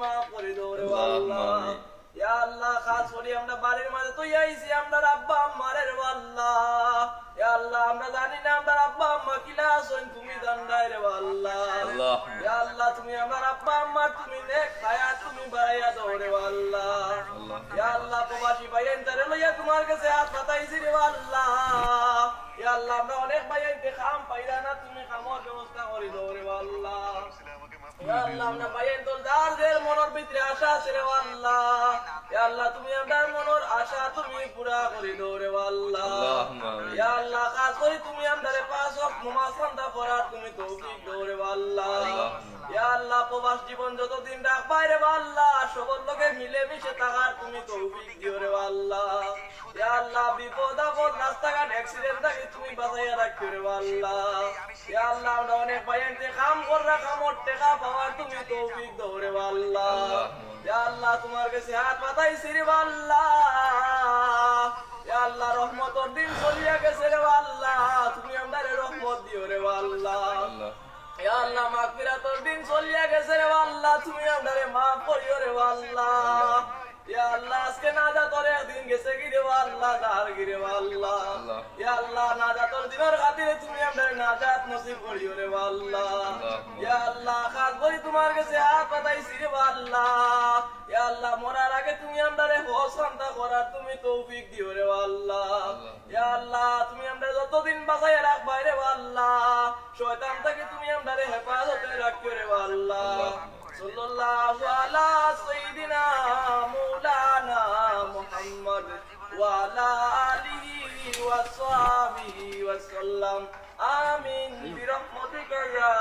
মাফ করে দাও রে আল্লাহ। ইয়া আল্লাহ। খাস করি আমরা বাড়ির মাঝে। তুই আইছি আমরা আব্বা আম্মারে রে আল্লাহ ইয়া আল্লাহ আমরা জানি না আমরা আব্বা আম্মা কিলা আছেন। তুমি জানদাই রে আল্লাহ আল্লাহ। ইয়া আল্লাহ তুমি আমার আব্বা আম্মার তুমি নেক খায়া তুমি বাড়াইয়া দাও রে আল্লাহ আল্লাহ। ইয়া আল্লাহ প্রবাসী ভাই এন্টারে লইয়া তোমার কাছে হাত পাতাইছি রে আল্লাহ ইয়া আল্লাহ আমরা আল্লাহ আমরা ভাই এন্টে মনের ভিতরে আশা আছে রে আল্লাহ। ইয়া আল্লাহ তুমি আমার মনের আশা তুমি পুরা করে দাও রে আল্লাহ। ইয়া আল্লাহ খাস করে তুমি আমাদের পাঁচ ওয়াক্ত নামাজ পড়ার তুমি তৌফিক দাও রে আল্লাহ। ইয়া আল্লাহ প্রবাস জীবন যতদিন রাখবাই রে আল্লাহ সবর লোকে মিলে মিশে থাকার তুমি তৌফিক আল্লাহ, আমরা তোমার কাছে হাত রহমতর দিন চলিয়া গেছে রে তুমি আমাদের রহমত দিও রে আল্লাহ ইয়া আল্লাহ, মাগফিরাতের দিন চলিয়া গেছে রে আল্লাহ তুমি আমারে মাফ করিও রে আল্লাহ ইয়া ইয়া আল্লাহ না যা তোর দিনের খাতিরে তুমি আমারে নাজাত নসিব করিও রে আল্লাহ। আল্লাহ। ইয়া আল্লাহ খাস করি তোমার কাছে হাত পাতাইছি রে আল্লাহ। ইয়া আল্লাহ মরার আগে তুমি আমারে হসান্তা করার তুমি তৌফিক দিও রে আল্লাহ। আল্লাহ। ইয়া আল্লাহ তুমি আমরা যতদিন বাঁচাইয়া রাখবাই রে আল্লাহ। শয়তান থেকে তুমি আমারে হেফাজতে রাখিও রে আল্লাহ। সাল্লাল্লাহু আলা সাইয়্যিদিনা মাওলানা মুহাম্মদ ওয়া আলা আলিহি ওয়া সাহবিহি ওয়া সাল্লাম। আমিন। বিরহমাতিকা ইয়া